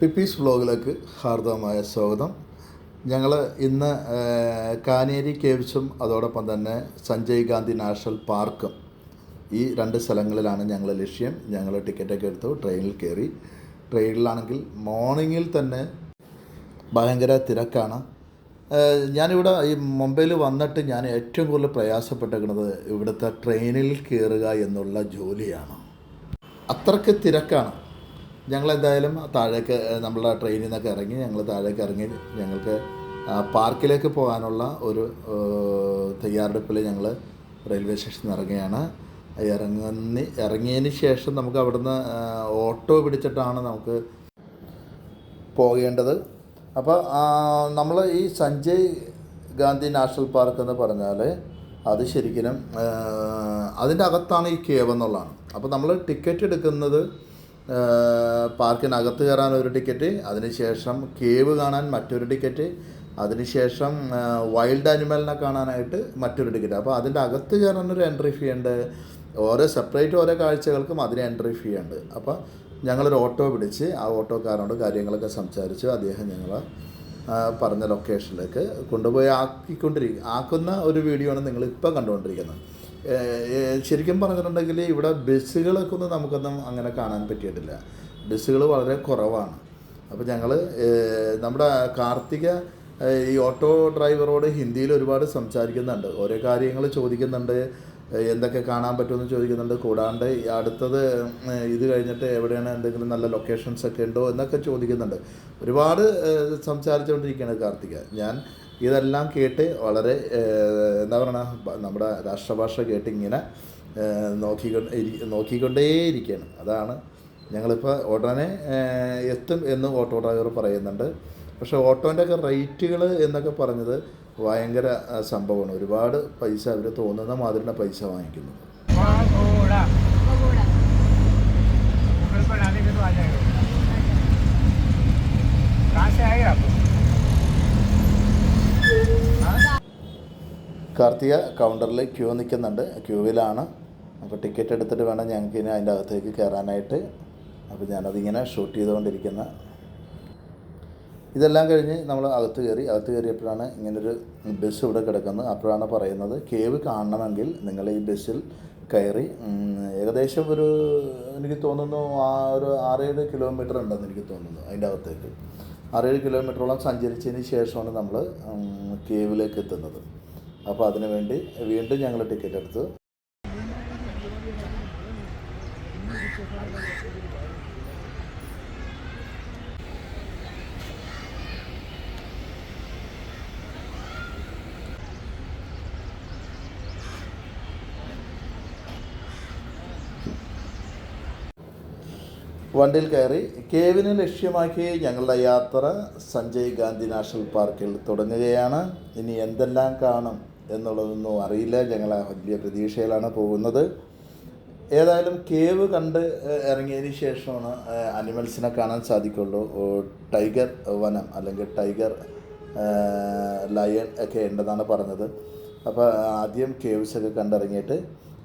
പിപ്പീസ് വ്ലോഗിലേക്ക് ഹാർദവമായ സ്വാഗതം. ഞങ്ങൾ ഇന്ന് കാനേരി കേവ്സും അതോടൊപ്പം തന്നെ സഞ്ജയ് ഗാന്ധി നാഷണൽ പാർക്കും ഈ രണ്ട് സ്ഥലങ്ങളിലാണ് ഞങ്ങൾ ലക്ഷ്യം. ഞങ്ങൾ ടിക്കറ്റൊക്കെ എടുത്തു ട്രെയിനിൽ കയറി. ട്രെയിനിലാണെങ്കിൽ മോർണിംഗിൽ തന്നെ ഭയങ്കര തിരക്കാണ്. ഞാനിവിടെ ഈ മുംബൈയിൽ വന്നിട്ട് ഞാൻ ഏറ്റവും കൂടുതൽ പ്രയാസപ്പെട്ടിരിക്കുന്നത് ഇവിടുത്തെ ട്രെയിനിൽ കയറുക എന്നുള്ള ജോലിയാണ്. അത്രയ്ക്ക് തിരക്കാണ്. ഞങ്ങളെന്തായാലും താഴേക്ക് നമ്മളുടെ ട്രെയിനിൽ നിന്നൊക്കെ ഇറങ്ങി ഞങ്ങൾ താഴേക്ക് ഇറങ്ങി ഞങ്ങൾക്ക് പാർക്കിലേക്ക് പോകാനുള്ള ഒരു തയ്യാറെടുപ്പിൽ ഞങ്ങൾ റെയിൽവേ സ്റ്റേഷനിൽ ഇറങ്ങുകയാണ്. ഇറങ്ങുന്ന ഇറങ്ങിയതിന് ശേഷം നമുക്ക് അവിടുന്ന് ഓട്ടോ പിടിച്ചിട്ടാണ് നമുക്ക് പോകേണ്ടത്. അപ്പോൾ നമ്മൾ ഈ സഞ്ജയ് ഗാന്ധി നാഷണൽ പാർക്ക് എന്ന് പറഞ്ഞാൽ അത് ശരിക്കും അതിന്റെ അകത്താണ് ഈ കേവ് എന്നുള്ളതാണ്. അപ്പോൾ നമ്മൾ ടിക്കറ്റ് എടുക്കുന്നത് പാർക്കിനകത്ത് കയറാൻ ഒരു ടിക്കറ്റ് അതിനുശേഷം കേവ് കാണാൻ മറ്റൊരു ടിക്കറ്റ് അതിനുശേഷം വൈൽഡ് അനിമലിനെ കാണാനായിട്ട് മറ്റൊരു ടിക്കറ്റ്. അപ്പോൾ അതിന്റെ അകത്ത് കയറാൻ ഒരു എൻട്രി ഫീ ഉണ്ട്. ഓരോ സെപ്പറേറ്റ് ഓരോ കാഴ്ചകൾക്കും അതിന് എൻട്രി ഫീ ഉണ്ട്. അപ്പോൾ ഞങ്ങളൊരു ഓട്ടോ പിടിച്ച് ആ ഓട്ടോക്കാരനോട് കാര്യങ്ങളൊക്കെ സംസാരിച്ചു അദ്ദേഹം ഞങ്ങളെ പറഞ്ഞ ലൊക്കേഷനിലേക്ക് കൊണ്ടുപോയി ആക്കിക്കൊണ്ടിരിക്കും ആക്കുന്ന ഒരു വീഡിയോ ആണ് നിങ്ങൾ ഇപ്പോൾ കണ്ടുകൊണ്ടിരിക്കുന്നത്. ശരിക്കും പറഞ്ഞിട്ടുണ്ടെങ്കിൽ ഇവിടെ ബസ്സുകളൊക്കെ ഒന്നും നമുക്കൊന്നും അങ്ങനെ കാണാൻ പറ്റിയിട്ടില്ല. ബസ്സുകൾ വളരെ കുറവാണ്. അപ്പോൾ ഞങ്ങൾ നമ്മുടെ കാർത്തിക ഈ ഓട്ടോ ഡ്രൈവറോട് ഹിന്ദിയിൽ ഒരുപാട് സംസാരിക്കുന്നുണ്ട്. ഓരോ കാര്യങ്ങൾ ചോദിക്കുന്നുണ്ട്. എന്തൊക്കെ കാണാൻ പറ്റുമെന്ന് ചോദിക്കുന്നുണ്ട്. കൂടാണ്ട് അടുത്തത് ഇത് കഴിഞ്ഞിട്ട് എവിടെയാണ് എന്തെങ്കിലും നല്ല ലൊക്കേഷൻസ് ഒക്കെ ഉണ്ടോ എന്നൊക്കെ ചോദിക്കുന്നുണ്ട്. ഒരുപാട് സംസാരിച്ചുകൊണ്ടിരിക്കുകയാണ് കാർത്തിക. ഞാൻ ഇതെല്ലാം കേട്ട് വളരെ എന്താ പറയണ ബ- നമ്മുടെ രാഷ്ട്രഭാഷ കേട്ട് ഇങ്ങനെ നോക്കിക്കൊണ്ട് ഇരി- നോക്കിക്കൊണ്ടേയിരിക്കുകയാണ് അതാണ് ഞങ്ങളിപ്പോൾ ഉടനെ എത്തും എന്ന് ഓട്ടോ ഡ്രൈവർ പറയുന്നുണ്ട്. പക്ഷേ ഓട്ടോന്റെ ഒക്കെ റേറ്റുകൾ എന്നൊക്കെ പറഞ്ഞത് ഭയങ്കര സംഭവമാണ്. ഒരുപാട് പൈസ അവർ തോന്നുന്ന മാതിരിയുടെ പൈസ വാങ്ങിക്കുന്നത് കാർത്തിക കൗണ്ടറിൽ ക്യൂ നിൽക്കുന്നുണ്ട് ക്യൂവിലാണ് അപ്പോൾ ടിക്കറ്റ് എടുത്തിട്ട് വേണം ഞങ്ങൾക്ക് ഇനി അതിന്റെ അകത്തേക്ക് കയറാനായിട്ട് അപ്പോൾ ഞാനതിങ്ങനെ ഷൂട്ട് ചെയ്തുകൊണ്ടിരിക്കുന്ന. ഇതെല്ലാം കഴിഞ്ഞ് നമ്മൾ അകത്ത് കയറി അകത്ത് കയറിയപ്പോഴാണ് ഇങ്ങനൊരു ബസ് ഇവിടെ കിടക്കുന്നത്. അപ്പോഴാണ് പറയുന്നത് കേവ് കാണണമെങ്കിൽ നിങ്ങൾ ഈ ബസ്സിൽ കയറി ഏകദേശം ഒരു എനിക്ക് തോന്നുന്നു ആ ഒരു ആറേഴ് കിലോമീറ്റർ ഉണ്ടെന്ന് എനിക്ക് തോന്നുന്നു അതിന്റെ അകത്തേക്ക്. ആറേഴ് കിലോമീറ്ററോളം സഞ്ചരിച്ചതിന് ശേഷമാണ് നമ്മൾ കേവിലേക്ക് എത്തുന്നത്. അപ്പോൾ അതിനു വേണ്ടി വീണ്ടും ഞങ്ങൾ ടിക്കറ്റ് എടുത്തു. വണ്ടിയിൽ കയറി കേവിനെ ലക്ഷ്യമാക്കി ഞങ്ങളുടെ യാത്ര സഞ്ജയ് ഗാന്ധി നാഷണൽ പാർക്കിൽ തുടങ്ങുകയാണ്. ഇനി എന്തെല്ലാം കാണും? എന്നുള്ളതൊന്നും അറിയില്ല. ഞങ്ങൾ വലിയ പ്രതീക്ഷയിലാണ് പോകുന്നത്. ഏതായാലും കേവ് കണ്ട് ഇറങ്ങിയതിന് ശേഷമാണ് അനിമൽസിനെ കാണാൻ സാധിക്കുള്ളൂ. ടൈഗർ വനം അല്ലെങ്കിൽ ടൈഗർ ലയൺ ഒക്കെ ഉണ്ടെന്നാണ് പറഞ്ഞത്. അപ്പോൾ ആദ്യം കേവ്സൊക്കെ കണ്ടിറങ്ങിയിട്ട്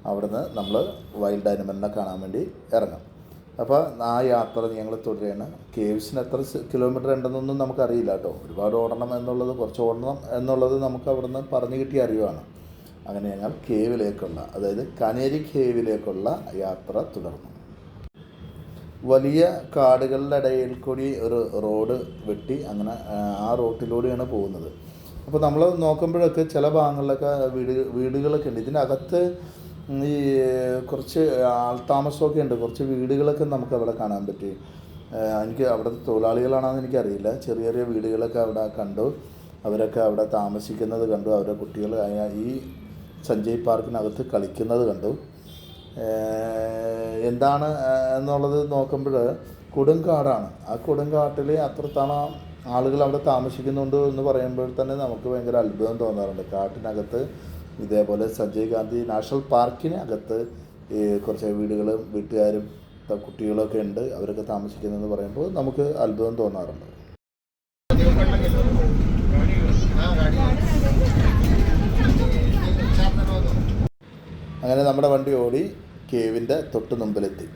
അവിടുന്ന് നമ്മൾ വൈൽഡ് ആനിമലിനെ കാണാൻ വേണ്ടി ഇറങ്ങാം. അപ്പോൾ ആ യാത്ര ഞങ്ങൾ തുടരുകയാണ് കേവ്സിന് എത്ര കിലോമീറ്റർ ഉണ്ടെന്നൊന്നും നമുക്കറിയില്ല കേട്ടോ. ഒരുപാട് ഓടണം എന്നുള്ളത് കുറച്ച് ഓടണം എന്നുള്ളത് നമുക്ക് അവിടുന്ന് പറഞ്ഞു കിട്ടിയ അറിവാണ്. അങ്ങനെ ഞങ്ങൾ കേവിലേക്കുള്ള അതായത് കനേരി കേവിലേക്കുള്ള യാത്ര തുടർന്നു. വലിയ കാടുകളുടെ ഇടയിൽ കൂടി ഒരു റോഡ് വെട്ടി അങ്ങനെ ആ, റോട്ടിലൂടെയാണ് പോകുന്നത്. അപ്പോൾ നമ്മൾ നോക്കുമ്പോഴൊക്കെ ചില ഭാഗങ്ങളിലൊക്കെ വീട് വീടുകളൊക്കെ ഉണ്ട്. ഇതിനകത്ത് ഈ കുറച്ച് ആൾത്താമസമൊക്കെ ഉണ്ട് കുറച്ച് വീടുകളൊക്കെ നമുക്ക് അവിടെ കാണാൻ പറ്റി. എനിക്ക് അവിടുത്തെ തൊഴിലാളികളാണെന്ന് എനിക്കറിയില്ല. ചെറിയ ചെറിയ വീടുകളൊക്കെ അവിടെ കണ്ടു. അവരൊക്കെ അവിടെ താമസിക്കുന്നത് കണ്ടു. അവരുടെ കുട്ടികൾ ഈ സഞ്ജയ് പാർക്കിനകത്ത് കളിക്കുന്നത് കണ്ടു. എന്താണ് എന്നുള്ളത് നോക്കുമ്പോൾ കൊടുങ്കാടാണ്. ആ കൊടുങ്കാട്ടിൽ അത്രത്തോളം ആളുകൾ അവിടെ താമസിക്കുന്നുണ്ട് എന്ന് പറയുമ്പോൾ തന്നെ നമുക്ക് ഭയങ്കര അത്ഭുതം തോന്നാറുണ്ട്. കാട്ടിനകത്ത് ഇതേപോലെ സഞ്ജയ് ഗാന്ധി നാഷണൽ പാർക്കിന് അകത്ത് കുറച്ച് വീടുകളും വീട്ടുകാരും കുട്ടികളൊക്കെ ഉണ്ട്. അവരൊക്കെ താമസിക്കുന്നതെന്ന് പറയുമ്പോൾ നമുക്ക് അത്ഭുതം തോന്നാറുണ്ട്. അങ്ങനെ നമ്മുടെ വണ്ടി ഓടി കേവിന്റെ തൊട്ട് മുമ്പിലെത്തി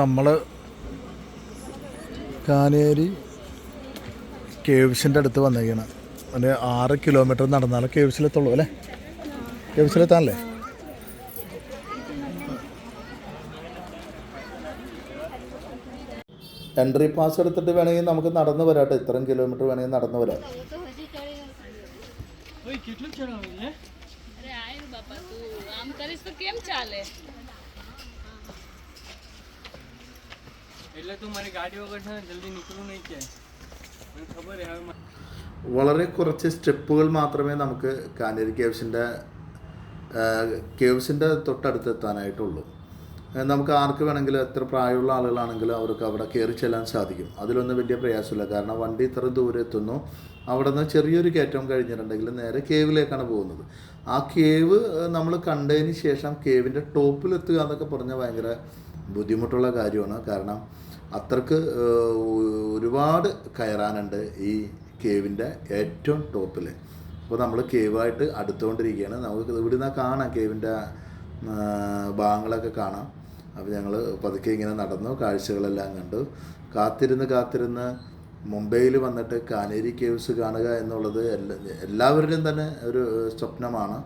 നമ്മൾ കാനേരി കേവ്സിൻ്റെ അടുത്ത് വന്നേക്കണം ഒരു ആറ് കിലോമീറ്റർ നടന്നാൽ കേവ്സിലെത്തുള്ളൂ അല്ലേ കേവ്സിലെത്താനല്ലേ എൻട്രി പാസ് എടുത്തിട്ട് വേണമെങ്കിൽ നമുക്ക് നടന്നു വരാട്ടെ ഇത്രയും കിലോമീറ്റർ വേണമെങ്കിൽ നടന്നു വരാം અરે આયુ બાપા તું આમ કરીશ તો કેમ ચાલે એટલે તું મારી ગાડી વગર છે ને જલ્દી નીકળવું નહીં કે വളരെ കുറച്ച് സ്റ്റെപ്പുകൾ മാത്രമേ നമുക്ക് കാനേരി കേവ്സിന്റെ കേവ്സിന്റെ തൊട്ടടുത്ത് എത്താനായിട്ടുള്ളൂ. നമുക്ക് ആർക്ക് വേണമെങ്കിലും എത്ര പ്രായമുള്ള ആളുകളാണെങ്കിലും അവർക്ക് അവിടെ കയറി ചെല്ലാൻ സാധിക്കും. അതിലൊന്നും വലിയ പ്രയാസമില്ല. കാരണം വണ്ടി ഇത്ര ദൂരെ എത്തുന്നു. അവിടെ നിന്ന് ചെറിയൊരു കയറ്റം കഴിഞ്ഞിട്ടുണ്ടെങ്കിൽ നേരെ കേവിലേക്കാണ് പോകുന്നത്. ആ കേവ് നമ്മൾ കണ്ടതിന് ശേഷം കേവിന്റെ ടോപ്പിലെത്തുക എന്നൊക്കെ പറഞ്ഞാൽ ഭയങ്കര ബുദ്ധിമുട്ടുള്ള കാര്യമാണ്. കാരണം അത്രയ്ക്ക് ഒരുപാട് കയറാനുണ്ട് ഈ കേവിന്റെ ഏറ്റവും ടോപ്പിൽ അപ്പോൾ നമ്മൾ കേവായിട്ട് അടുത്തുകൊണ്ടിരിക്കുകയാണ്. നമുക്ക് ഇവിടെ നിന്ന് കാണാം കേവിന്റെ ഭാഗങ്ങളൊക്കെ കാണാം. അപ്പോൾ ഞങ്ങൾ പതുക്കെ ഇങ്ങനെ നടന്നു കാഴ്ചകളെല്ലാം കണ്ടു. കാത്തിരുന്ന് കാത്തിരുന്ന് മുംബൈയിൽ വന്നിട്ട് കാനേരി കേവ്സ് കാണുക എന്നുള്ളത് എല്ലാ എല്ലാവരുടെയും തന്നെ ഒരു സ്വപ്നമാണ്.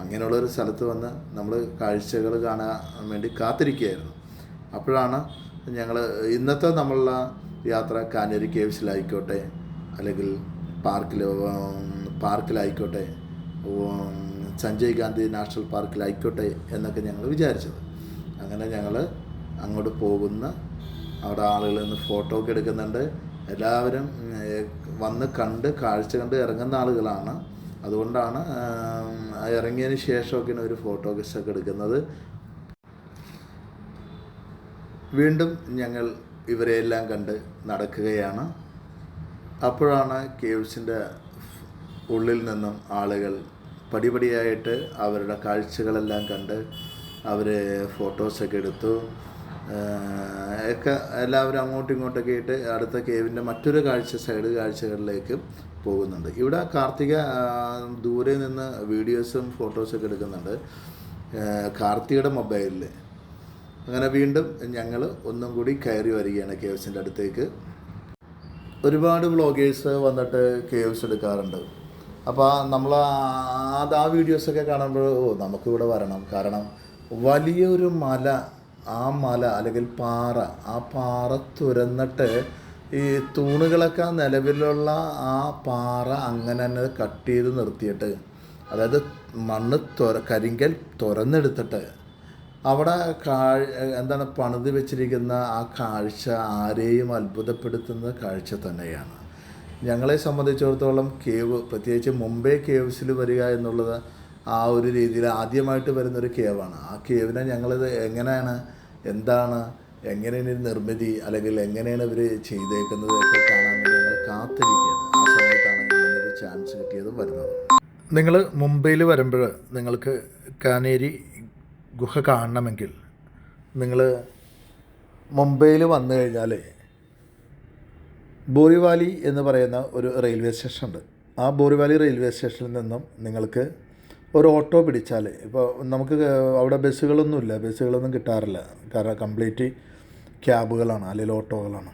അങ്ങനെയുള്ളൊരു സ്ഥലത്ത് വന്ന് നമ്മൾ കാഴ്ചകൾ കാണാൻ വേണ്ടി കാത്തിരിക്കുകയായിരുന്നു. അപ്പോഴാണ് ഞങ്ങൾ ഇന്നത്തെ നമ്മളുടെ യാത്ര കാനേരി കേവ്സിലായിക്കോട്ടെ അല്ലെങ്കിൽ പാർക്കിൽ പാർക്കിലായിക്കോട്ടെ സഞ്ജയ് ഗാന്ധി നാഷണൽ പാർക്കിലായിക്കോട്ടെ എന്നൊക്കെ ഞങ്ങൾ വിചാരിച്ചത്. അങ്ങനെ ഞങ്ങൾ അങ്ങോട്ട് പോകുന്ന അവിടെ ആളുകളിൽ നിന്ന് ഫോട്ടോ ഒക്കെ എടുക്കുന്നുണ്ട്. എല്ലാവരും വന്ന് കണ്ട് കാഴ്ച കണ്ട് ഇറങ്ങുന്ന ആളുകളാണ്. അതുകൊണ്ടാണ് ഇറങ്ങിയതിന് ശേഷമൊക്കെയാണ് ഒരു ഫോട്ടോ ഒക്കെ എടുക്കുന്നത്. വീണ്ടും ഞങ്ങൾ ഇവരെയെല്ലാം കണ്ട് നടക്കുകയാണ്. അപ്പോഴാണ് കേവ്സിന്റെ ഉള്ളിൽ നിന്നും ആളുകൾ പടിപടിയായിട്ട് അവരുടെ കാഴ്ചകളെല്ലാം കണ്ട് അവർ ഫോട്ടോസൊക്കെ എടുത്തു. ഒക്കെ എല്ലാവരും അങ്ങോട്ടും ഇങ്ങോട്ടൊക്കെ ആയിട്ട് അടുത്ത കേവിന്റെ മറ്റൊരു കാഴ്ച സൈഡ് കാഴ്ചകളിലേക്ക് പോകുന്നുണ്ട്. ഇവിടെ കാർത്തിക ദൂരെ നിന്ന് വീഡിയോസും ഫോട്ടോസൊക്കെ എടുക്കുന്നുണ്ട്. കാർത്തികയുടെ മൊബൈലിൽ അങ്ങനെ വീണ്ടും ഞങ്ങൾ ഒന്നും കൂടി കയറി വരികയാണ് കെ കേവ്സിന്റെ അടുത്തേക്ക്. ഒരുപാട് വ്ളോഗേഴ്സ് വന്നിട്ട് കെ എഫ്സ് എടുക്കാറുണ്ട്. അപ്പോൾ നമ്മൾ അത് ആ വീഡിയോസൊക്കെ കാണുമ്പോൾ ഓ നമുക്കിവിടെ വരണം. കാരണം വലിയൊരു മല ആ മല അല്ലെങ്കിൽ പാറ ആ പാറ തുരന്നിട്ട് ഈ തൂണുകളൊക്കെ നിലവിലുള്ള ആ പാറ അങ്ങനെ തന്നെ കട്ട് ചെയ്ത് നിർത്തിയിട്ട് അതായത് മണ്ണ് തുര കരിങ്കൽ തുരന്നെടുത്തിട്ട് അവിടെ കാഴ് എന്താണ് പണിത് വെച്ചിരിക്കുന്ന ആ കാഴ്ച ആരെയും അത്ഭുതപ്പെടുത്തുന്ന കാഴ്ച തന്നെയാണ്. ഞങ്ങളെ സംബന്ധിച്ചിടത്തോളം കേവ് പ്രത്യേകിച്ച് മുംബൈ കേവ്സിൽ വരിക എന്നുള്ളത് ആ ഒരു രീതിയിൽ ആദ്യമായിട്ട് വരുന്നൊരു കേവാണ്. ആ കേവിനെ ഞങ്ങളിത് എങ്ങനെയാണ് എന്താണ് എങ്ങനെയാണ് നിർമ്മിതി അല്ലെങ്കിൽ എങ്ങനെയാണ് ഇവർ ചെയ്തേക്കുന്നത് ഒക്കെ കാണാൻ ഞങ്ങൾ കാത്തിരിക്കുകയാണ്. ആ സമയത്താണ് ഇങ്ങനൊരു ചാൻസ് കിട്ടിയത് വരുന്നത്. നിങ്ങൾ മുംബൈയിൽ വരുമ്പോൾ നിങ്ങൾക്ക് കാനേരി ഗുഹ കാണണമെങ്കിൽ നിങ്ങൾ മുംബൈയിൽ വന്നു കഴിഞ്ഞാൽ ബോറിവാലി എന്ന് പറയുന്ന ഒരു റെയിൽവേ സ്റ്റേഷൻ ഉണ്ട് ആ ബോറിവാലി റെയിൽവേ സ്റ്റേഷനിൽ നിന്നും നിങ്ങൾക്ക് ഒരു ഓട്ടോ പിടിച്ചാൽ ഇപ്പോൾ നമുക്ക് അവിടെ ബസ്സുകളൊന്നുമില്ല ബസ്സുകളൊന്നും കിട്ടാറില്ല. കാരണം കംപ്ലീറ്റ് ക്യാബുകളാണ് അല്ലെങ്കിൽ ഓട്ടോകളാണ്.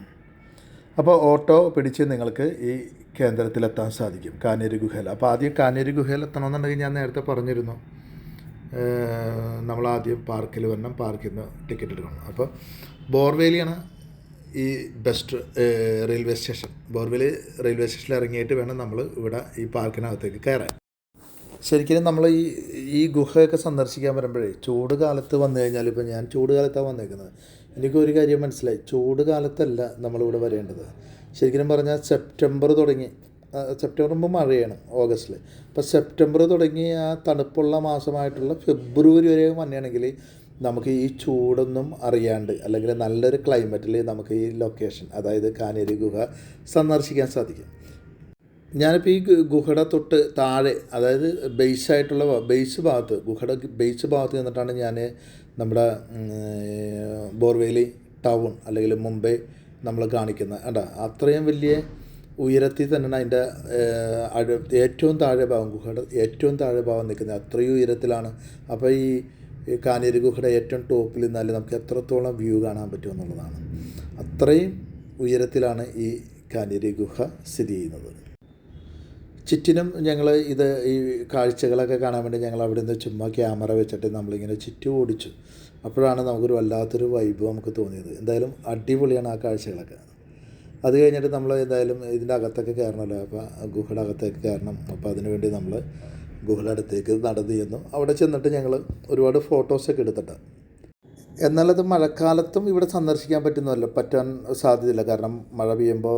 അപ്പോൾ ഓട്ടോ പിടിച്ച് നിങ്ങൾക്ക് ഈ കേന്ദ്രത്തിലെത്താൻ സാധിക്കും കാനേരി ഗുഹയിൽ. അപ്പോൾ ആദ്യം കാനേരി ഗുഹയിൽ എത്തണമെന്നുണ്ടെങ്കിൽ ഞാൻ നേരത്തെ പറഞ്ഞിരുന്നു. നമ്മൾ ആദ്യം പാർക്കിൽ വരണം പാർക്കിൽ നിന്ന് ടിക്കറ്റ് എടുക്കണം. അപ്പോൾ ബോർവേലിയാണ് ഈ best railway station. Borivali railway സ്റ്റേഷനിൽ ഇറങ്ങിയിട്ട് വേണം നമ്മൾ ഇവിടെ ഈ പാർക്കിനകത്തേക്ക് കയറാൻ. ശരിക്കും നമ്മൾ ഈ ഈ ഗുഹയൊക്കെ സന്ദർശിക്കാൻ വരുമ്പോഴേ ചൂട് കാലത്ത് വന്നു കഴിഞ്ഞാൽ ഇപ്പോൾ ഞാൻ ചൂട് കാലത്താണ് വന്നേക്കുന്നത്. എനിക്കൊരു കാര്യം മനസ്സിലായി. ചൂട് കാലത്തല്ല നമ്മളിവിടെ വരേണ്ടത്. ശരിക്കും പറഞ്ഞാൽ സെപ്റ്റംബർ തുടങ്ങി. സെപ്റ്റംബർ മുമ്പ് മഴയാണ് ഓഗസ്റ്റിൽ അപ്പോൾ സെപ്റ്റംബർ തുടങ്ങി ആ തണുപ്പുള്ള മാസമായിട്ടുള്ള ഫെബ്രുവരി വരെ മഞ്ഞാണെങ്കിൽ നമുക്ക് ഈ ചൂടൊന്നും അറിയാണ്ട് അല്ലെങ്കിൽ നല്ലൊരു ക്ലൈമറ്റിൽ നമുക്ക് ഈ ലൊക്കേഷൻ അതായത് കാനേരി ഗുഹ സന്ദർശിക്കാൻ സാധിക്കും. ഞാനിപ്പോൾ ഈ ഗുഹയുടെ തൊട്ട് താഴെ അതായത് ബേസ് ആയിട്ടുള്ള ബേസ് ഭാഗത്ത് ഗുഹയുടെ ബേസ് ഭാഗത്ത് നിന്നിട്ടാണ് ഞാൻ നമ്മുടെ ബോർവേലി ടൗൺ അല്ലെങ്കിൽ മുംബൈ നമ്മൾ കാണിക്കുന്നത്. കണ്ട? അത്രയും വലിയ ഉയരത്തിൽ തന്നെയാണ് അതിന്റെ ഏറ്റവും താഴെ ഭാഗം ഗുഹയുടെ ഏറ്റവും താഴെ ഭാഗം നിൽക്കുന്നത്. അത്രയും ഉയരത്തിലാണ്. അപ്പോൾ ഈ കാനേരി ഗുഹയുടെ ഏറ്റവും ടോപ്പിൽ നിന്നാൽ നമുക്ക് എത്രത്തോളം വ്യൂ കാണാൻ പറ്റും എന്നുള്ളതാണ്. അത്രയും ഉയരത്തിലാണ് ഈ കാനേരി ഗുഹ സ്ഥിതി ചെയ്യുന്നത്. ചുറ്റിനും ഞങ്ങൾ ഇത് ഈ കാഴ്ചകളൊക്കെ കാണാൻ വേണ്ടി ഞങ്ങൾ അവിടെ നിന്ന് ചുമ്മാ ക്യാമറ വെച്ചിട്ട് നമ്മളിങ്ങനെ ചുറ്റും ഓടിച്ചു. അപ്പോഴാണ് നമുക്കൊരു വല്ലാത്തൊരു വൈബ് നമുക്ക് തോന്നിയത്. എന്തായാലും അടിപൊളിയാണ് ആ കാഴ്ചകളൊക്കെ. അത് കഴിഞ്ഞിട്ട് നമ്മൾ എന്തായാലും ഇതിന്റെ അകത്തൊക്കെ കയറണമല്ലോ അപ്പോൾ ഗുഹയുടെ അകത്തേക്ക് കയറണം. അപ്പോൾ അതിന് വേണ്ടി നമ്മൾ ഗുഹയുടെ അടുത്തേക്ക് നടന്നു ചെന്നു. അവിടെ ചെന്നിട്ട് ഞങ്ങൾ ഒരുപാട് ഫോട്ടോസൊക്കെ എടുത്തിട്ട്. എന്നാലത് മഴക്കാലത്തും ഇവിടെ സന്ദർശിക്കാൻ പറ്റുന്നതല്ല പറ്റാൻ സാധ്യതയില്ല. കാരണം മഴ പെയ്യുമ്പോൾ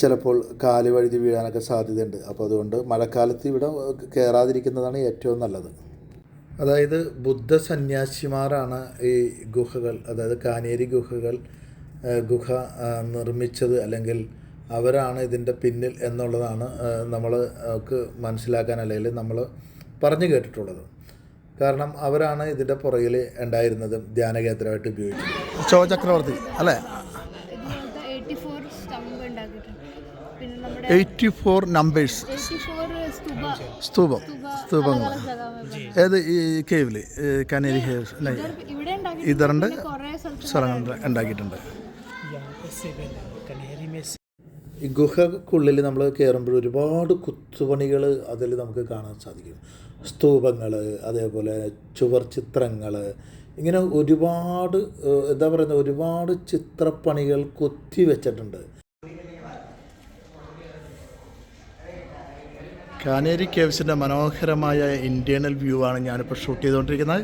ചിലപ്പോൾ കാൽ വഴുതി വീഴാനൊക്കെ സാധ്യതയുണ്ട്. അപ്പോൾ അതുകൊണ്ട് മഴക്കാലത്ത് ഇവിടെ കയറാതിരിക്കുന്നതാണ് ഏറ്റവും നല്ലത്. അതായത് ബുദ്ധ സന്യാസിമാരാണ് ഈ ഗുഹകൾ അതായത് കാനേരി ഗുഹകൾ ഗുഹ നിർമ്മിച്ചത് അല്ലെങ്കിൽ അവരാണ് ഇതിന്റെ പിന്നിൽ എന്നുള്ളതാണ് നമ്മൾക്ക് മനസ്സിലാക്കാൻ അല്ലെങ്കിൽ നമ്മൾ പറഞ്ഞു കേട്ടിട്ടുള്ളത്. കാരണം അവരാണ് ഇതിന്റെ പുറകിൽ ഉണ്ടായിരുന്നതും ധ്യാനകേന്ദ്രമായിട്ട് ഉപയോഗിച്ചത്. ചോ ചക്രവർത്തി അല്ലേ? Eighty four numbers. സ്തൂപം. സ്തൂപങ്ങൾ. ഏത് ഈ കേവിൽ? കനേരി ഹേവ് അല്ലേ? ഇവിടെ ഉണ്ടാക്കി ഇതറിന്റെ സ്ഥലങ്ങൾ ഉണ്ടാക്കിയിട്ടുണ്ട്. ഗുഹക്കുള്ളിൽ നമ്മൾ കയറുമ്പോൾ ഒരുപാട് കുത്തുപണികൾ അതിൽ നമുക്ക് കാണാൻ സാധിക്കും. സ്തൂപങ്ങൾ അതേപോലെ ചുവർ ചിത്രങ്ങൾ ഇങ്ങനെ ഒരുപാട് എന്താ പറയുന്നത് ഒരുപാട് ചിത്രപ്പണികൾ കൊത്തി വെച്ചിട്ടുണ്ട്. കാനേരി കേവ്സിന്റെ മനോഹരമായ ഇന്റേണൽ വ്യൂ ആണ് ഞാനിപ്പോൾ ഷൂട്ട് ചെയ്തുകൊണ്ടിരിക്കുന്നത്.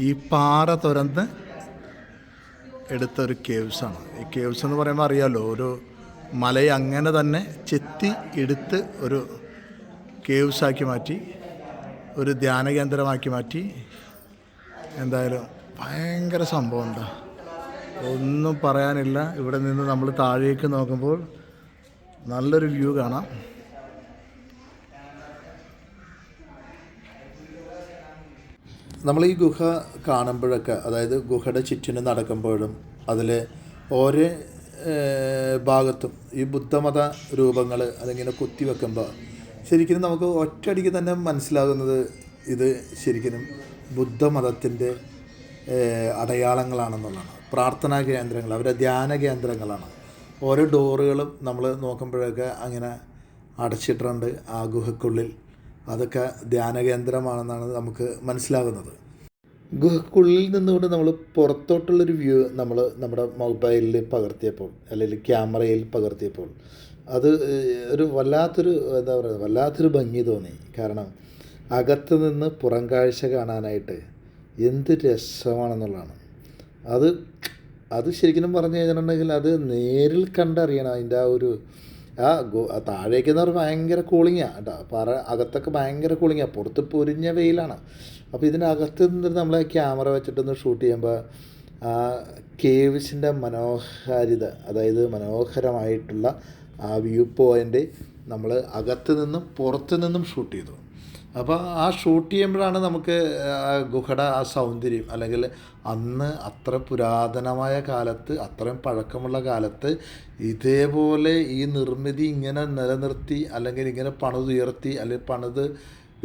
ഈ പാറ തുരന്ന് എടുത്തൊരു കേവ്സാണ്. ഈ കേവ്സ് എന്ന് പറയുമ്പോൾ അറിയാമല്ലോ ഒരു മലയെ അങ്ങനെ തന്നെ ചെത്തി എടുത്ത് ഒരു കേവ്സാക്കി മാറ്റി ഒരു ധ്യാന കേന്ദ്രമാക്കി മാറ്റി. എന്തായാലും ഭയങ്കര സംഭവമുണ്ട് ഒന്നും പറയാനില്ല. ഇവിടെ നിന്ന് നമ്മൾ താഴേക്ക് നോക്കുമ്പോൾ നല്ലൊരു വ്യൂ കാണാം. നമ്മൾ ഈ ഗുഹ കാണുമ്പോഴൊക്കെ അതായത് ഗുഹയുടെ ചുറ്റിനും നടക്കുമ്പോഴും അതിൽ ഓരോ ഭാഗത്തും ഈ ബുദ്ധമത രൂപങ്ങൾ അതിങ്ങനെ കുത്തിവെക്കുമ്പോൾ ശരിക്കും നമുക്ക് ഒറ്റയടിക്ക് തന്നെ മനസ്സിലാകുന്നത് ഇത് ശരിക്കും ബുദ്ധമതത്തിന്റെ അടയാളങ്ങളാണെന്നുള്ളതാണ്. പ്രാർത്ഥനാ കേന്ദ്രങ്ങൾ അവരുടെ ധ്യാന കേന്ദ്രങ്ങളാണ്. ഓരോ ഡോറുകളും നമ്മൾ നോക്കുമ്പോഴൊക്കെ അങ്ങനെ അടച്ചിട്ടുണ്ട് ആ ഗുഹക്കുള്ളിൽ. അതൊക്കെ ധ്യാന കേന്ദ്രമാണെന്നാണ് നമുക്ക് മനസ്സിലാകുന്നത്. ഗുഹക്കുള്ളിൽ നിന്നുകൊണ്ട് നമ്മൾ പുറത്തോട്ടുള്ളൊരു വ്യൂ നമ്മൾ നമ്മുടെ മൊബൈലിൽ പകർത്തിയപ്പോൾ അല്ലെങ്കിൽ ക്യാമറയിൽ പകർത്തിയപ്പോൾ അത് ഒരു വല്ലാത്തൊരു എന്താ പറയുക വല്ലാത്തൊരു ഭംഗി തോന്നി. കാരണം അകത്ത് നിന്ന് പുറം കാഴ്ച കാണാനായിട്ട് എന്ത് രസമാണെന്നുള്ളതാണ്. അത് അത് ശരിക്കും പറഞ്ഞു കഴിഞ്ഞിട്ടുണ്ടെങ്കിൽ അത് നേരിൽ കണ്ടറിയണം. അതിന്റെ ആ ഒരു ആ താഴേക്ക് എന്ന് പറഞ്ഞാൽ ഭയങ്കര കൂളിങ്ങാണ് കേട്ടോ. പറ അകത്തൊക്കെ ഭയങ്കര കൂളിങ്ങാണ് പുറത്ത് പൊരിഞ്ഞ വെയിലാണ്. അപ്പോൾ ഇതിനകത്ത് നിന്നിട്ട് നമ്മൾ ക്യാമറ വെച്ചിട്ടൊന്ന് ഷൂട്ട് ചെയ്യുമ്പോൾ ആ കേവ്സിന്റെ മനോഹാരിത അതായത് മനോഹരമായിട്ടുള്ള ആ വ്യൂ പോയിന്റ് നമ്മൾ അകത്ത് നിന്നും പുറത്ത് നിന്നും ഷൂട്ട് ചെയ്തു. അപ്പോൾ ആ ഷൂട്ട് ചെയ്യുമ്പോഴാണ് നമുക്ക് ആ ഗുഹയുടെ ആ സൗന്ദര്യം. അല്ലെങ്കിൽ അന്ന് അത്ര പുരാതനമായ കാലത്ത് അത്രയും പഴക്കമുള്ള കാലത്ത് ഇതേപോലെ ഈ നിർമ്മിതി ഇങ്ങനെ നിലനിർത്തി അല്ലെങ്കിൽ ഇങ്ങനെ പണിതുയർത്തി അല്ലെങ്കിൽ പണിത്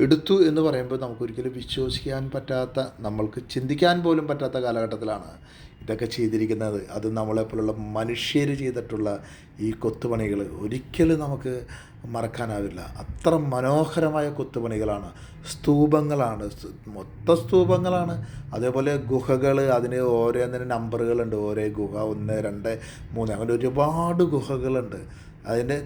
എടുത്തു എന്ന് പറയുമ്പോൾ നമുക്കൊരിക്കലും വിശ്വസിക്കാൻ പറ്റാത്ത നമ്മൾക്ക് ചിന്തിക്കാൻ പോലും പറ്റാത്ത കാലഘട്ടത്തിലാണ്. ഇതൊക്കെ ചെയ്തിരിക്കുന്നത്. അത് നമ്മളെപ്പോലുള്ള മനുഷ്യർ ചെയ്തിട്ടുള്ള ഈ കൊത്തുപണികൾ ഒരിക്കലും നമുക്ക് മറക്കാനാവില്ല. അത്ര മനോഹരമായ കൊത്തുപണികളാണ്. സ്തൂപങ്ങളാണ്. മൊത്ത സ്തൂപങ്ങളാണ്. അതേപോലെ ഗുഹകൾ അതിന് ഓരോന്നിന് നമ്പറുകളുണ്ട്. ഓരോ ഗുഹ ഒന്ന് രണ്ട് മൂന്ന് അങ്ങനെ ഒരുപാട് ഗുഹകളുണ്ട്. അതിന്റെ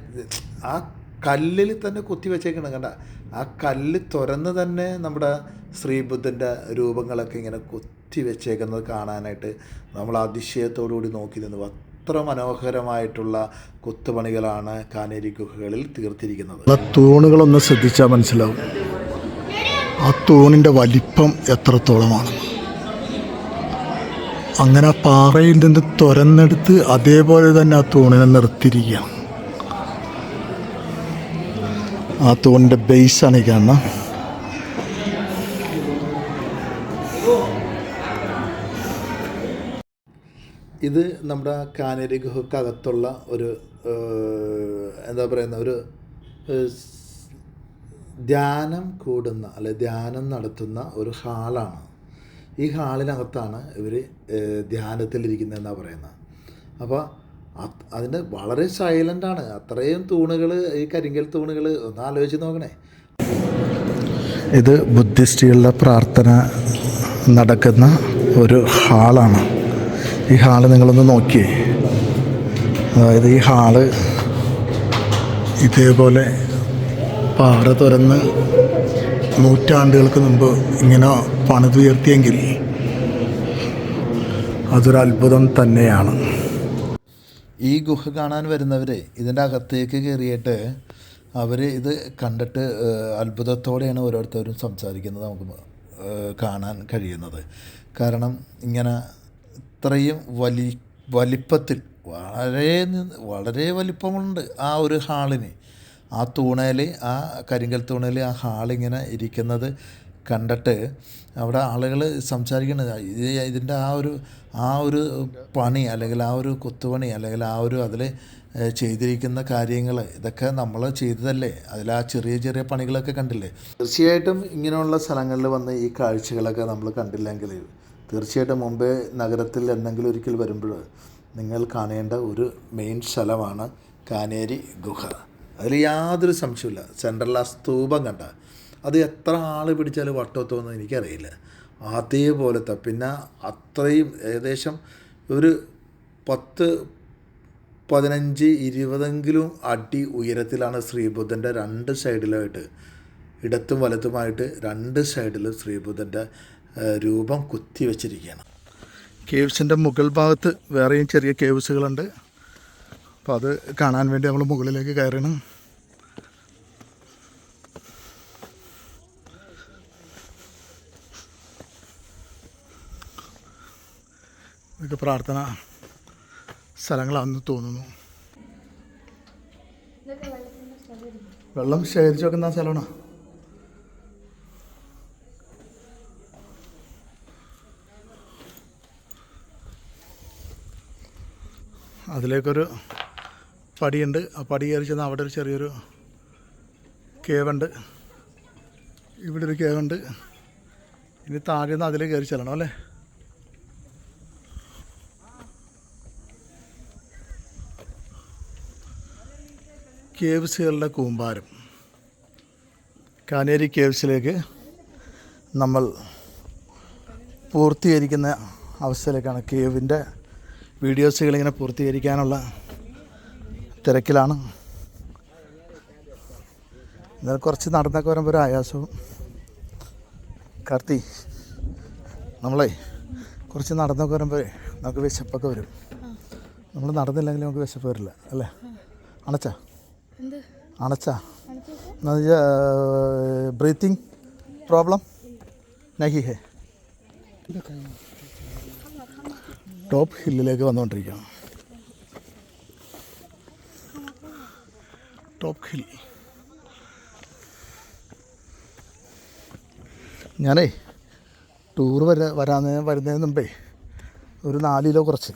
ആ കല്ലിൽ തന്നെ കുത്തി വെച്ചേക്കണം. കണ്ട? ആ കല്ല് തുറന്ന് തന്നെ നമ്മുടെ ശ്രീബുദ്ധന്റെ രൂപങ്ങളൊക്കെ ഇങ്ങനെ കുത്തി വെച്ചേക്കുന്നത് കാണാനായിട്ട് നമ്മൾ അതിശയത്തോടുകൂടി നോക്കി നിന്നു അത്ര മനോഹരമായിട്ടുള്ള കൊത്തുപണികളാണ് കാനേരി ഗുഹകളിൽ തീർത്തിരിക്കുന്നത്. ആ തൂണുകളൊന്ന് ശ്രദ്ധിച്ചാൽ മനസ്സിലാവും. ആ തൂണിന്റെ വലിപ്പം എത്രത്തോളമാണ്. അങ്ങനെ ആ പാറയിൽ നിന്ന് തുരന്നെടുത്ത് അതേപോലെ തന്നെ ആ തൂണിനെ നിർത്തിയിരിക്കുകയാണ്. ആ തൂണിന്റെ ബേസ് ആണ് കാണുന്നത്. ഇത് നമ്മുടെ കാനേരി ഗുഹക്കകത്തുള്ള ഒരു എന്താ പറയുന്ന ഒരു ധ്യാനം കൂടുന്ന അല്ലെ ധ്യാനം നടത്തുന്ന ഒരു ഹാളാണ്. ഈ ഹാളിനകത്താണ് ഇവർ ധ്യാനത്തിലിരിക്കുന്നതെന്നാണ് പറയുന്നത്. അപ്പോൾ അതിന്റെ വളരെ സൈലന്റാണ് അത്രയും തൂണുകൾ ഈ കരിങ്കൽ തൂണുകൾ ഒന്ന് ആലോചിച്ച് നോക്കണേ. ഇത് ബുദ്ധിസ്റ്റുകളുടെ പ്രാർത്ഥന നടക്കുന്ന ഒരു ഹാളാണ്. ഈ ഹാൾ നിങ്ങളൊന്ന് നോക്കിയേ. അതായത് ഈ ഹാൾ ഇതേപോലെ പാറ തുറന്ന് നൂറ്റാണ്ടുകൾക്ക് മുമ്പ് ഇങ്ങനെ പണിതുയർത്തിയെങ്കിൽ അതൊരു അത്ഭുതം തന്നെയാണ്. ഈ ഗുഹ കാണാൻ വരുന്നവരെ ഇതിന്റെ അകത്തേക്ക് കയറിയിട്ട് അവർ ഇത് കണ്ടിട്ട് അത്ഭുതത്തോടെയാണ് ഓരോരുത്തരും സംസാരിക്കുന്നത് നമുക്ക് കാണാൻ കഴിയുന്നത്. കാരണം ഇങ്ങനെ ഇത്രയും വലി വലിപ്പത്തിൽ വളരെ വളരെ വലിപ്പമുണ്ട് ആ ഒരു ഹാളിന്. ആ തൂണയിൽ ആ കരിങ്കൽ തൂണയിൽ ആ ഹാളിങ്ങനെ ഇരിക്കുന്നത് കണ്ടിട്ട് അവിടെ ആളുകൾ സംസാരിക്കുന്നത് ഇത് ഇതിന്റെ ആ ഒരു ആ ഒരു പണി അല്ലെങ്കിൽ ആ ഒരു കൊത്തുപണി അല്ലെങ്കിൽ ആ ഒരു അതിൽ ചെയ്തിരിക്കുന്ന കാര്യങ്ങൾ ഇതൊക്കെ നമ്മൾ ചെയ്തതല്ലേ? അതിൽ ആ ചെറിയ ചെറിയ പണികളൊക്കെ കണ്ടില്ലേ? തീർച്ചയായിട്ടും ഇങ്ങനെയുള്ള സ്ഥലങ്ങളിൽ വന്ന് ഈ കാഴ്ചകളൊക്കെ നമ്മൾ കണ്ടില്ലെങ്കിൽ തീർച്ചയായിട്ടും മുംബൈ നഗരത്തിൽ എന്തെങ്കിലും ഒരിക്കൽ വരുമ്പോൾ നിങ്ങൾ കാണേണ്ട ഒരു മെയിൻ സ്ഥലമാണ് കാനേരി ഗുഹ. അതിൽ യാതൊരു സംശയമില്ല സെൻട്രൽ സ്തൂപം കണ്ട. അത് എത്ര ആൾ പിടിച്ചാലും വട്ടോത്തോന്ന് എനിക്കറിയില്ല. അതേപോലത്തെ പിന്നെ അത്രയും ഏകദേശം ഒരു പത്ത് പതിനഞ്ച് ഇരുപതെങ്കിലും അടി ഉയരത്തിലാണ് ശ്രീബുദ്ധന്റെ രണ്ട് സൈഡിലായിട്ട് ഇടത്തും വലത്തുമായിട്ട് രണ്ട് സൈഡിലും ശ്രീബുദ്ധന്റെ രൂപം കുത്തി വെച്ചിരിക്കുകയാണ്. കേവ്സിന്റെ മുകൾ ഭാഗത്ത് വേറെയും ചെറിയ കേവ്സുകളുണ്ട്. അപ്പോൾ അത് കാണാൻ വേണ്ടി നമ്മൾ മുകളിലേക്ക് കയറണം. ഇതൊക്കെ പ്രാർത്ഥന സ്ഥലങ്ങളാണെന്ന് തോന്നുന്നു. വെള്ളം ശേഖരിച്ചു വെക്കുന്ന സ്ഥലമാണോ? അതിലേക്കൊരു പടിയുണ്ട്. ആ പടി കയറി ചെന്ന് അവിടെ ഒരു ചെറിയൊരു കേവുണ്ട്. ഇവിടെ ഒരു കേവുണ്ട്. ഇനി താഴെ നിന്ന് അതിലേക്ക് കയറി ചെല്ലണം അല്ലേ? കേവ്സുകളുടെ കൂമ്പാരം. കാനേരി കേവ്സിലേക്ക് നമ്മൾ പൂർത്തീകരിക്കുന്ന അവസ്ഥയിലേക്കാണ് കേവിന്റെ വീഡിയോസുകൾ ഇങ്ങനെ പൂർത്തീകരിക്കാനുള്ള തിരക്കിലാണ്. എന്നാൽ കുറച്ച് നടന്നൊക്കെ വരുമ്പോൾ ഒരു ആയാസവും. കാർത്തി നമ്മളെ കുറച്ച് നടന്നൊക്കെ വരുമ്പോൾ നമുക്ക് വിശപ്പൊക്കെ വരും. നമ്മൾ നടന്നില്ലെങ്കിൽ നമുക്ക് വിശപ്പ് വരില്ല അല്ലേ? അണച്ചാ? അണച്ചാ? അണച്ചാ ബ്രീത്തിങ് പ്രോബ്ലം നഹി ഹേ ടോപ്പ് ഹില്ലിലേക്ക് വന്നുകൊണ്ടിരിക്കുകയാണ്. ടോപ്പ് ഹിൽ ഞാനേ ടൂർ വര വരാന്ന് വരുന്നതിന് മുമ്പേ ഒരു നാല് കിലോ കുറച്ച്.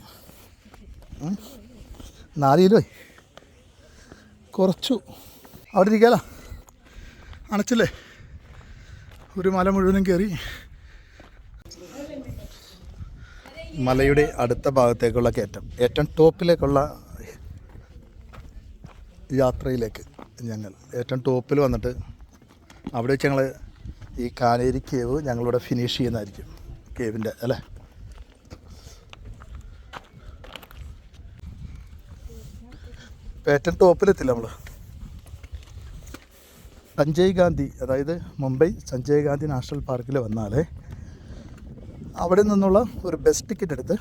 നാല് കിലോ കുറച്ചു. അവിടെ ഇരിക്കാലോ. അണച്ചില്ലേ? ഒരു മല മുഴുവനും കയറി. മലയുടെ അടുത്ത ഭാഗത്തേക്കുള്ള കയറ്റം. ഏറ്റവും ടോപ്പിലേക്കുള്ള യാത്രയിലേക്ക് ഞങ്ങൾ. ഏറ്റവും ടോപ്പിൽ വന്നിട്ട് അവിടെ വെച്ച് ഞങ്ങൾ ഈ കാനേരി കേവ് ഞങ്ങളിവിടെ ഫിനിഷ് ചെയ്യുന്നതായിരിക്കും. കേവിന്റെ അല്ലേ? ഏറ്റവും ടോപ്പിലെത്തില്ല നമ്മൾ സഞ്ജയ് ഗാന്ധി അതായത് മുംബൈ സഞ്ജയ് ഗാന്ധി നാഷണൽ പാർക്കിൽ വന്നാൽ അവിടെ നിന്നുള്ള ഒരു ബസ് ടിക്കറ്റ് എടുത്ത്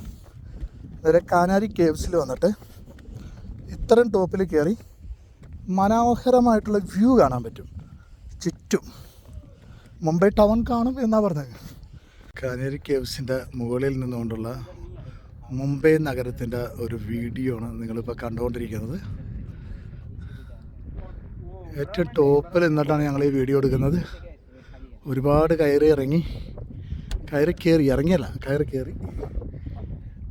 നേരെ കാനാരി കേവ്സിൽ വന്നിട്ട് ഇത്തരം ടോപ്പിൽ കയറി മനോഹരമായിട്ടുള്ള വ്യൂ കാണാൻ പറ്റും. ചുറ്റും. മുംബൈ ടൗൺ കാണും എന്നാണ് പറഞ്ഞത്. കാനേരി കേവ്സിന്റെ മുകളിൽ നിന്നുകൊണ്ടുള്ള മുംബൈ നഗരത്തിന്റെ ഒരു വീഡിയോ ആണ് നിങ്ങളിപ്പോൾ കണ്ടുകൊണ്ടിരിക്കുന്നത്. ഏറ്റവും ടോപ്പിൽ നിന്നിട്ടാണ് ഞങ്ങൾ ഈ വീഡിയോ എടുക്കുന്നത്. ഒരുപാട് കയറി ഇറങ്ങി. കയറി കയറി ഇറങ്ങിയല്ല കയറി കയറി.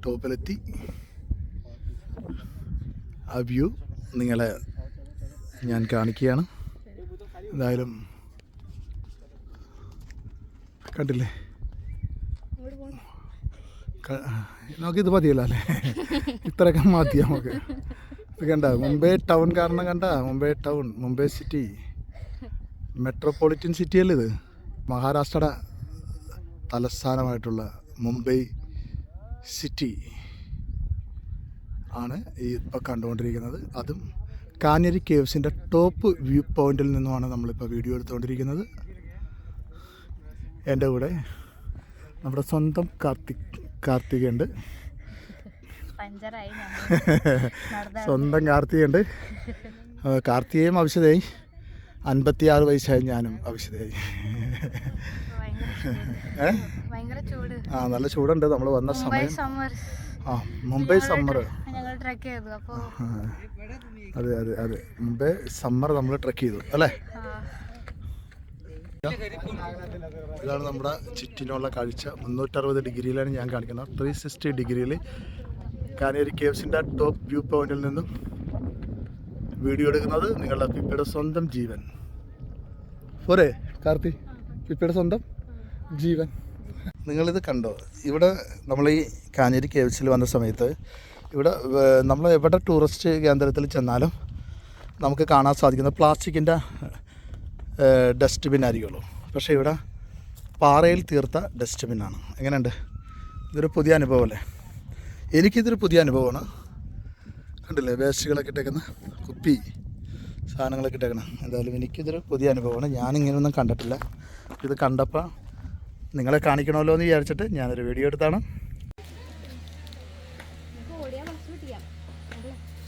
ടോപ്പിലെത്തി. ആ വ്യൂ നിങ്ങളെ ഞാൻ കാണിക്കുകയാണ്. എന്തായാലും കണ്ടില്ലേ? നമുക്കിത് മതിയല്ലോ അല്ലേ? ഇത്രയൊക്കെ മതി നമുക്ക്. ഇത് കണ്ട മുംബൈ ടൗൺ കാരണം കണ്ട Mumbai town Mumbai city. Metropolitan സിറ്റിയല്ലേ ഇത്? മഹാരാഷ്ട്രയുടെ തലസ്ഥാനമായിട്ടുള്ള മുംബൈ സിറ്റി ആണ് ഈ ഇപ്പോൾ കണ്ടുകൊണ്ടിരിക്കുന്നത്. അതും കാഞ്ഞരി കേവ്സിന്റെ ടോപ്പ് വ്യൂ പോയിന്റിൽ നിന്നുമാണ് നമ്മളിപ്പോൾ വീഡിയോ എടുത്തുകൊണ്ടിരിക്കുന്നത്. എന്റെ കൂടെ നമ്മുടെ സ്വന്തം കാർത്തിക് കാർത്തികയുണ്ട്. സ്വന്തം കാർത്തികയുണ്ട്. കാർത്തികയും അവശ്യതയായി അൻപത്തിയാറ് വയസ്സായി ഞാനും ചൂട് ആ നല്ല ചൂടുണ്ട്. നമ്മൾ വന്ന സമയം. ആ മുംബൈ സമ്മർ. അതെ അതെ അതെ. മുംബൈ സമ്മർ നമ്മൾ ട്രക്ക് ചെയ്തു. അല്ലേ? ഇതാണ് നമ്മുടെ ചുറ്റിനുള്ള കാഴ്ച. മുന്നൂറ്ററുപത് ഡിഗ്രിയിലാണ് ഞാൻ കാണിക്കുന്നത്. ത്രീ സിക്സ്റ്റി ഡിഗ്രിയിൽ കാനേരി കേവ്സിന്റെ ടോപ്പ് വ്യൂ പോയിന്റിൽ നിന്നും വീഡിയോ എടുക്കുന്നത് നിങ്ങളുടെ പിപ്പയുടെ സ്വന്തം ജീവൻ. പോരെ കാർത്തി? പിപ്പയുടെ സ്വന്തം? ജീവൻ. നിങ്ങളിത് കണ്ടോ? ഇവിടെ നമ്മൾ ഈ കാഞ്ഞേരി കേവ്സിൽ വന്ന സമയത്ത് ഇവിടെ നമ്മൾ എവിടെ ടൂറിസ്റ്റ് കേന്ദ്രത്തിൽ ചെന്നാലും നമുക്ക് കാണാൻ സാധിക്കുന്ന പ്ലാസ്റ്റിക്കിന്റെ ഡസ്റ്റ്ബിൻ ആയിരിക്കുള്ളൂ പക്ഷേ ഇവിടെ പാറയിൽ തീർത്ത ഡസ്റ്റ്ബിന്നാണ് എങ്ങനെയുണ്ട്? ഇതൊരു പുതിയ അനുഭവമല്ലേ എനിക്കിതൊരു പുതിയ അനുഭവമാണ്. കണ്ടില്ലേ? വേസ്റ്റുകളൊക്കെ ഇട്ടേക്കുന്ന കുപ്പി സാധനങ്ങളൊക്കെ ഇട്ടേക്കണം. എന്തായാലും എനിക്കിതൊരു പുതിയ അനുഭവമാണ്. ഞാനിങ്ങനെയൊന്നും കണ്ടിട്ടില്ല. ഇത് കണ്ടപ്പോൾ നിങ്ങളെ കാണിക്കണമല്ലോ എന്ന് വിചാരിച്ചിട്ട് ഞാനൊരു വീഡിയോ എടുത്താണ്.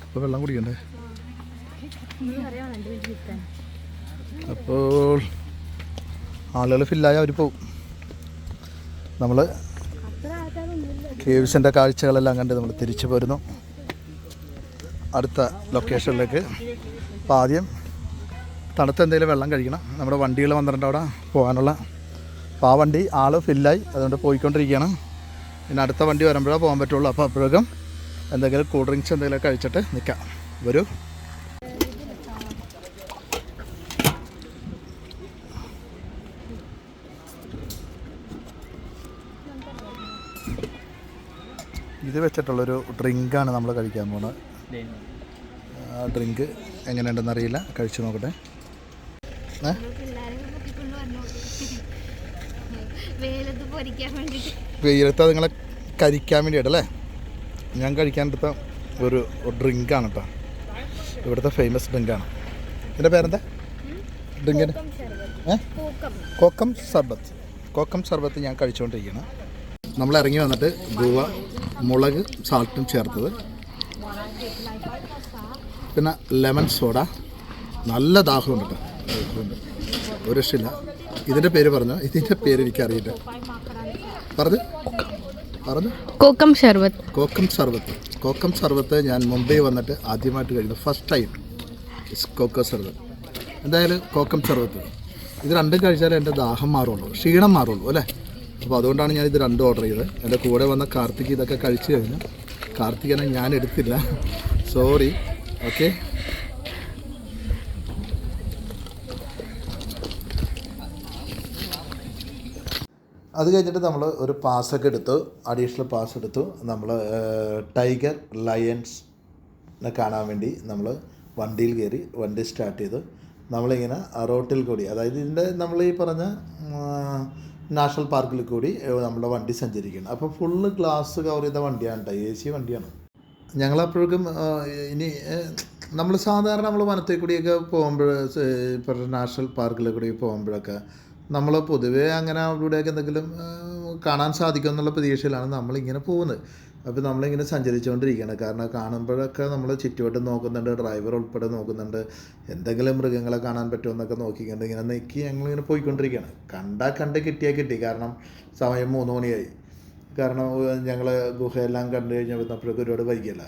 അപ്പോൾ വെള്ളം കുടിക്കണ്ടേ? അപ്പോൾ ആളുകൾ ഫില്ലായ അവർ പോവും. നമ്മൾ കേവ്സിന്റെ കാഴ്ചകളെല്ലാം കണ്ട് നമ്മൾ തിരിച്ചു പോരുന്നു. അടുത്ത ലൊക്കേഷനിലേക്ക് അപ്പോൾ ആദ്യം തണുത്ത എന്തെങ്കിലും വെള്ളം കഴിക്കണം. നമ്മുടെ വണ്ടികൾ വന്നിട്ടുണ്ട് അവിടെ പോകാനുള്ള. അപ്പോൾ ആ വണ്ടി ആൾ ഫില്ലായി അതുകൊണ്ട് പോയിക്കൊണ്ടിരിക്കുകയാണ്. പിന്നെ അടുത്ത വണ്ടി വരുമ്പോഴേ പോകാൻ പറ്റുള്ളൂ. അപ്പോൾ അപ്പോഴേക്കും എന്തെങ്കിലും കൂൾ ഡ്രിങ്ക്സ് എന്തെങ്കിലും കഴിച്ചിട്ട് നിൽക്കാം. വരൂ. ഇത് വെച്ചിട്ടുള്ളൊരു ഡ്രിങ്കാണ് നമ്മൾ കഴിക്കാൻ പോകുന്നത് ആ ഡ്രിങ്ക് എങ്ങനെയുണ്ടെന്ന് അറിയില്ല കഴിച്ചു നോക്കട്ടെ. ഏ? വെയിലത്ത് നിങ്ങളെ കരിക്കാൻ വേണ്ടിയിട്ടല്ലേ ഞാൻ കഴിക്കാൻ എടുത്ത ഒരു ഡ്രിങ്കാണ് കേട്ടോ ഇവിടുത്തെ ഫേമസ് ഡ്രിങ്കാണ് ഇതിന്റെ പേരെന്താ? ഡ്രിങ്കിന് ഏ? കോക്കം. സർബത്ത് കോക്കം സർബത്ത് ഞാൻ കഴിച്ചുകൊണ്ടിരിക്കുകയാണ് നമ്മൾ ഇറങ്ങി വന്നിട്ട് ഗുവ മുളക് സാൾട്ടും ചേർത്തത്. പിന്നെ ലെമൺ സോഡ നല്ല ദാഹമുണ്ട് കേട്ടോ ഒരു രക്ഷയില്ല. ഇതിന്റെ പേര് പറഞ്ഞു? ഇതിന്റെ പേര് എനിക്കറിയില്ല. പറഞ്ഞു? പറഞ്ഞു? കോക്കം ഷർബത്ത് കോക്കം സർബത്ത് കോക്കം സർബത്ത് ഞാൻ മുംബൈ വന്നിട്ട് ആദ്യമായിട്ട് കഴിക്കുന്നത്. ഫസ്റ്റ് ടൈം കോക്ക സർബത്ത് എന്തായാലും കോക്കം സർബത്ത് ഇത് രണ്ടും കഴിച്ചാലേ എന്റെ ദാഹം മാറുള്ളൂ. ക്ഷീണം മാറുള്ളൂ അല്ലേ? അപ്പോൾ അതുകൊണ്ടാണ് ഞാൻ ഇത് രണ്ടും ഓർഡർ ചെയ്തത്. എന്റെ കൂടെ വന്ന കാർത്തിക് ഇതൊക്കെ കഴിച്ചു കഴിഞ്ഞു. കാർത്തികനെ ഞാൻ എടുത്തില്ല. സോറി ഓക്കെ അത് കഴിഞ്ഞിട്ട് നമ്മൾ ഒരു പാസ്സൊക്കെ എടുത്തു. അഡീഷണൽ പാസ് എടുത്തു. നമ്മൾ ടൈഗർ ലയൺസിനെ കാണാൻ വേണ്ടി നമ്മൾ വണ്ടിയിൽ കയറി വണ്ടി സ്റ്റാർട്ട് ചെയ്തു. നമ്മളിങ്ങനെ റോട്ടിൽ കൂടി അതായത് ഇതിന്റെ നമ്മൾ ഈ പറഞ്ഞ നാഷണൽ പാർക്കിൽ കൂടി നമ്മുടെ വണ്ടി സഞ്ചരിക്കണം അപ്പോൾ ഫുള്ള് ഗ്ലാസ് കവർ ചെയ്ത വണ്ടിയാണ് കേട്ടോ എ സി വണ്ടിയാണ്. ഞങ്ങളപ്പോഴേക്കും ഇനി നമ്മൾ സാധാരണ നമ്മൾ വനത്തിൽ കൂടിയൊക്കെ പോകുമ്പോൾ ഇപ്പോൾ നാഷണൽ പാർക്കിൽ കൂടി പോകുമ്പോഴൊക്കെ നമ്മൾ പൊതുവേ അങ്ങനെ അവിടെയൊക്കെ എന്തെങ്കിലും കാണാൻ സാധിക്കും എന്നുള്ള പ്രതീക്ഷയിലാണ് നമ്മളിങ്ങനെ പോകുന്നത്. അപ്പോൾ നമ്മളിങ്ങനെ സഞ്ചരിച്ചുകൊണ്ടിരിക്കുകയാണ് കാരണം കാണുമ്പോഴൊക്കെ നമ്മൾ ചുറ്റുവട്ടം നോക്കുന്നുണ്ട് ഡ്രൈവർ ഉൾപ്പെടെ നോക്കുന്നുണ്ട്. എന്തെങ്കിലും മൃഗങ്ങളെ കാണാൻ പറ്റുമെന്നൊക്കെ നോക്കിക്കൊണ്ട് ഇങ്ങനെ നെക്കി ഞങ്ങളിങ്ങനെ പോയിക്കൊണ്ടിരിക്കുകയാണ് കണ്ടാൽ കണ്ട് കിട്ടിയാൽ കിട്ടി. കാരണം സമയം മൂന്ന് മണിയായി. കാരണം ഞങ്ങൾ ഗുഹയെല്ലാം കണ്ടു കഴിഞ്ഞാൽ വന്നപ്പോഴൊക്കെ ഒരുപാട് വൈകിയല്ല.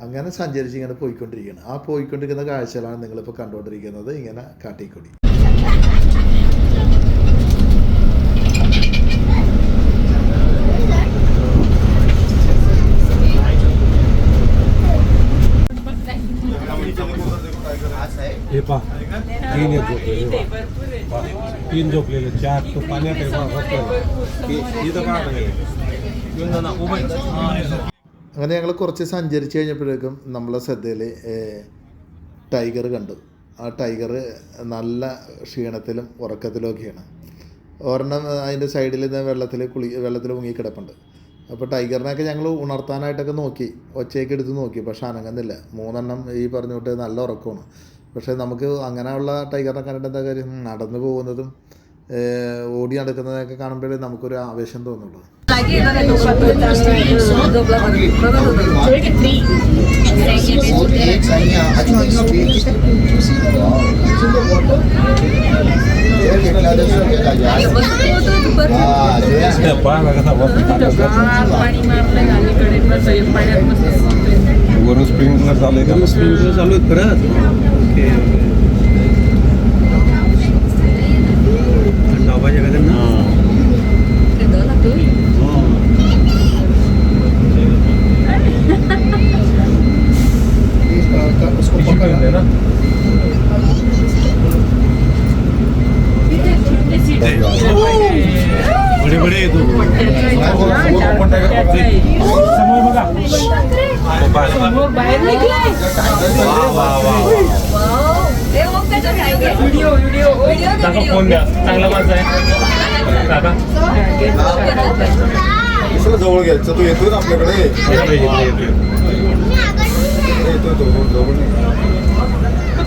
അങ്ങനെ സഞ്ചരിച്ച് ഇങ്ങനെ പോയിക്കൊണ്ടിരിക്കുകയാണ് ആ പോയിക്കൊണ്ടിരിക്കുന്ന കാഴ്ചകളാണ് നിങ്ങളിപ്പോൾ കണ്ടുകൊണ്ടിരിക്കുന്നത്. ഇങ്ങനെ കാട്ടിക്കൂടി. तीन येतो तीन झोपलेले चार तो पाण्यात आहे बा, बसलेला. इ- इथं का नाही അങ്ങനെ ഞങ്ങൾ കുറച്ച് സഞ്ചരിച്ച് കഴിഞ്ഞപ്പോഴേക്കും നമ്മളെ ശ്രദ്ധയിൽ ടൈഗർ കണ്ടു ആ ടൈഗർ നല്ല ക്ഷീണത്തിലും ഉറക്കത്തിലുമൊക്കെയാണ് ഒരെണ്ണം അതിൻ്റെ സൈഡിൽ നിന്ന് വെള്ളത്തിൽ കുളി വെള്ളത്തിൽ മുങ്ങി കിടപ്പുണ്ട് അപ്പോൾ ടൈഗറിനെയൊക്കെ ഞങ്ങൾ ഉണർത്താനായിട്ടൊക്കെ നോക്കി ഒച്ചയൊക്കെ എടുത്ത് നോക്കി പക്ഷെ അനങ്ങുന്നില്ല മൂന്നെണ്ണം ഈ പറഞ്ഞുകൊണ്ട് നല്ല ഉറക്കമാണ് പക്ഷേ നമുക്ക് അങ്ങനെയുള്ള ടൈഗറിനെ കണ്ടിട്ട് എന്താ കാര്യം ഉം, നടന്നു പോകുന്നതും ഏഹ്, ഓടി നടക്കുന്നതൊക്കെ കാണുമ്പോഴേ നമുക്കൊരു ആവേശം തോന്നുള്ളൂ पायाला कसा वरून स्प्रिंकलर चालू आहे का स्प्रिंकलर चालू आहेत परत ओके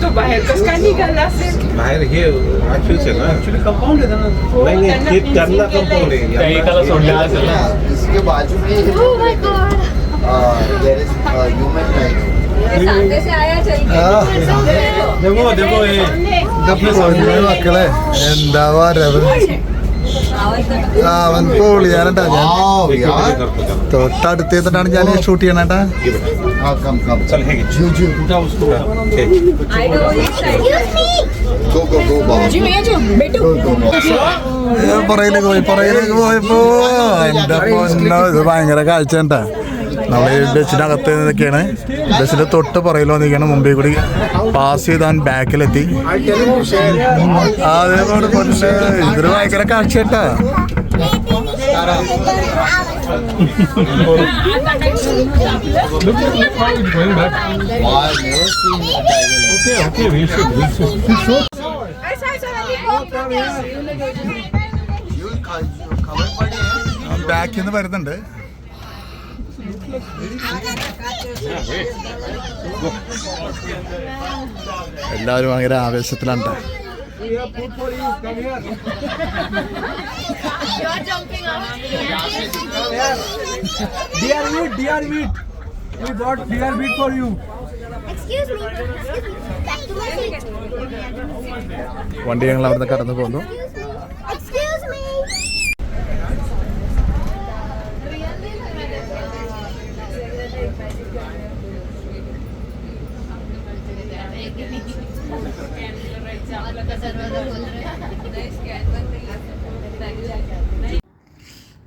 तो बाहेर कस काय निघाला असेल बाहेर हे आठवीच आहे ना ऍक्च्युली कंपाऊंड आहे ना नाही नाही ते त्यांना कंपाऊंड आहे एकाला सोडलेला असेल ना इसके बाजू में देयर इज़ ह्यूमन राइट देखो देखो ये अपने सामने अकेला है। एंड दावा रेवल അവൻ ഞാൻ. ഞാൻ ഷൂട്ട് ചെയ്യണേട്ടാ. പുറയിലേക്ക് പോയി പുറയിലേക്ക് പോയപ്പോ എന്റെ ഭയങ്കര കാഴ്ച കേട്ടാ നമ്മൾ ഈ ബസ്സിനകത്ത് നിന്നൊക്കെയാണ്. ബസ്സിന്റെ തൊട്ട് പുറകിൽ വന്നിരിക്കുകയാണ്. മുമ്പേ കൂടി പാസ് ചെയ്താൻ ബാക്കിലെത്തി. അതേപോലെ ഇതൊരു ഭയങ്കര കാഴ്ചട്ടാ Okay, okay, ബാക്കിൽ നിന്ന് വരുന്നുണ്ട്. എല്ലാവരും ഭയങ്കര ആവേശത്തിലാണ് Dear meat, dear meat. We bought dear meat for you. വണ്ടി ഞങ്ങൾ അവിടുന്ന് കടന്നു പോകുന്നു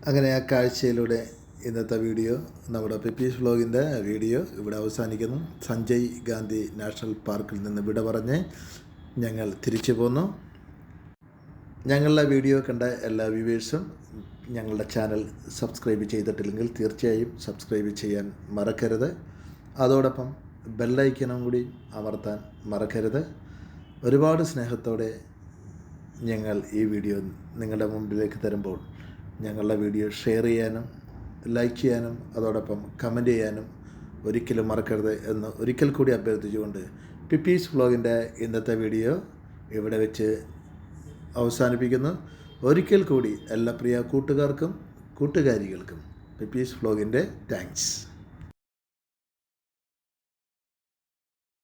അങ്ങനെ ആ കാഴ്ചയിലൂടെ ഇന്നത്തെ വീഡിയോ നമ്മുടെ പിപ്പീസ് വ്ലോഗിന്റെ വീഡിയോ ഇവിടെ അവസാനിക്കുന്നു. സഞ്ജയ് ഗാന്ധി നാഷണൽ പാർക്കിൽ നിന്ന് വിട പറഞ്ഞ് ഞങ്ങൾ തിരിച്ചു പോന്നു. ഞങ്ങളുടെ വീഡിയോ കണ്ട എല്ലാ വ്യൂവേഴ്സും ഞങ്ങളുടെ ചാനൽ സബ്സ്ക്രൈബ് ചെയ്തിട്ടില്ലെങ്കിൽ തീർച്ചയായും സബ്സ്ക്രൈബ് ചെയ്യാൻ മറക്കരുത്. അതോടൊപ്പം ബെല്ലൈക്കനും കൂടി അമർത്താൻ മറക്കരുത്. ഒരുപാട് സ്നേഹത്തോടെ ഞങ്ങൾ ഈ വീഡിയോ നിങ്ങളുടെ മുമ്പിലേക്ക് തരുമ്പോൾ ഞങ്ങളുടെ വീഡിയോ ഷെയർ ചെയ്യാനും ലൈക്ക് ചെയ്യാനും അതോടൊപ്പം കമന്റ് ചെയ്യാനും ഒരിക്കലും മറക്കരുത് എന്ന് ഒരിക്കൽ കൂടി അഭ്യർത്ഥിച്ചുകൊണ്ട് പിപ്പീസ് വ്ളോഗിന്റെ ഇന്നത്തെ വീഡിയോ ഇവിടെ വെച്ച് അവസാനിപ്പിക്കുന്നു. ഒരിക്കൽ കൂടി എല്ലാ പ്രിയ കൂട്ടുകാർക്കും കൂട്ടുകാരികൾക്കും പിപ്പീസ് വ്ളോഗിന്റെ താങ്ക്സ്.